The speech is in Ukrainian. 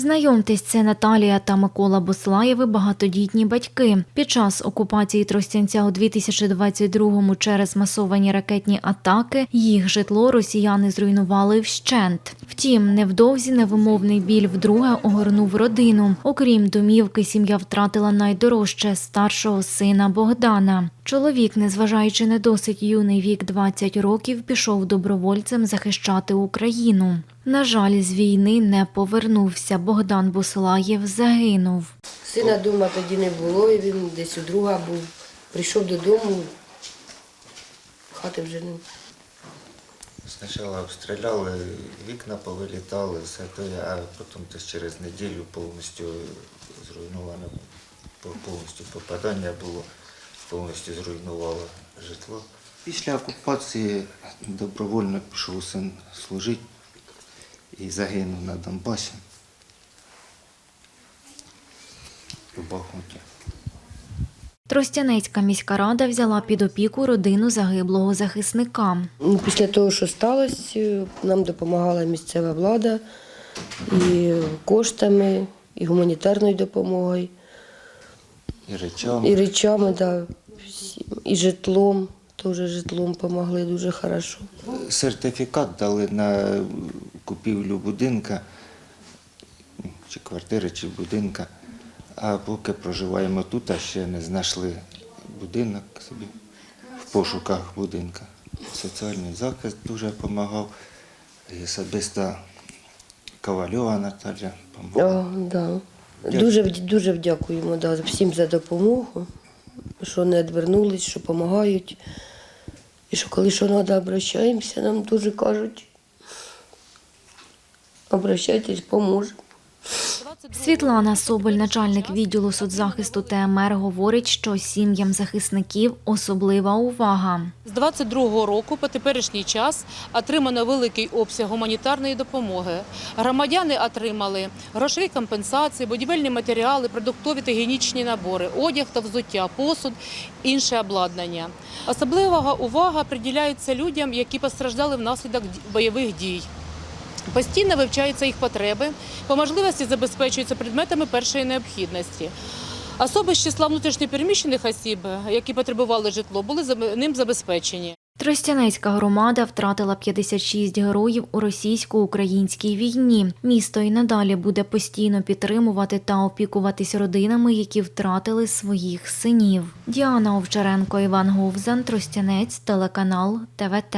Знайомтесь, це Наталія та Микола Буслаєви, багатодітні батьки. Під час окупації Тростянця у 2022-му через масовані ракетні атаки їх житло росіяни зруйнували вщент. Втім, невдовзі невимовний біль вдруге огорнув родину. Окрім домівки, сім'я втратила найдорожче старшого сина Богдана. Чоловік, незважаючи на досить юний вік 20 років, пішов добровольцем захищати Україну. На жаль, з війни не повернувся. Богдан Буслаєв загинув. Сина вдома тоді не було, і він десь у друга був. Прийшов додому, хати вже не. Спочатку обстріляли, вікна повилітали, все то, а потім десь через неділю повністю зруйноване, повністю попадання було, повністю зруйнувало житло. Після окупації добровольно пішов син служити і загинув на Донбасі. У Бахмуті. Тростянецька міська рада взяла під опіку родину загиблого захисника. Ну, Після того, що сталося, нам допомагала місцева влада і коштами, і гуманітарною допомогою, І речами. і речами, да, і житлом. Теж житлом допомогли дуже хорошо. Сертифікат дали на купівлю будинка, чи квартири, чи будинка. А поки проживаємо тут, а ще не знайшли будинок собі в пошуках будинка. Соціальний захист дуже допомагав. І особисто Ковальова Наталя допомагала. Да. Дуже, дуже вдякуємо да, всім за допомогу, що не відвернулись, що допомагають. І що коли що треба, обращаємося, нам дуже кажуть. Обращайтесь, поможемо. Світлана Соболь, начальник відділу соцзахисту ТМР, говорить, що сім'ям захисників особлива увага. З 22-го року по теперішній час отримано великий обсяг гуманітарної допомоги. Громадяни отримали грошові компенсації, будівельні матеріали, продуктові та гігієнічні набори, одяг та взуття, посуд, інше обладнання. Особлива увага приділяється людям, які постраждали внаслідок бойових дій. Постійно вивчаються їх потреби, по можливості забезпечуються предметами першої необхідності. Особи з числа внутрішньопереміщених осіб, які потребували житло, були ним забезпечені. Тростянецька громада втратила 56 героїв у російсько-українській війні. Місто і надалі буде постійно підтримувати та опікуватись родинами, які втратили своїх синів. Діана Овчаренко, Іван Говзан, Тростянець, телеканал ТВТ.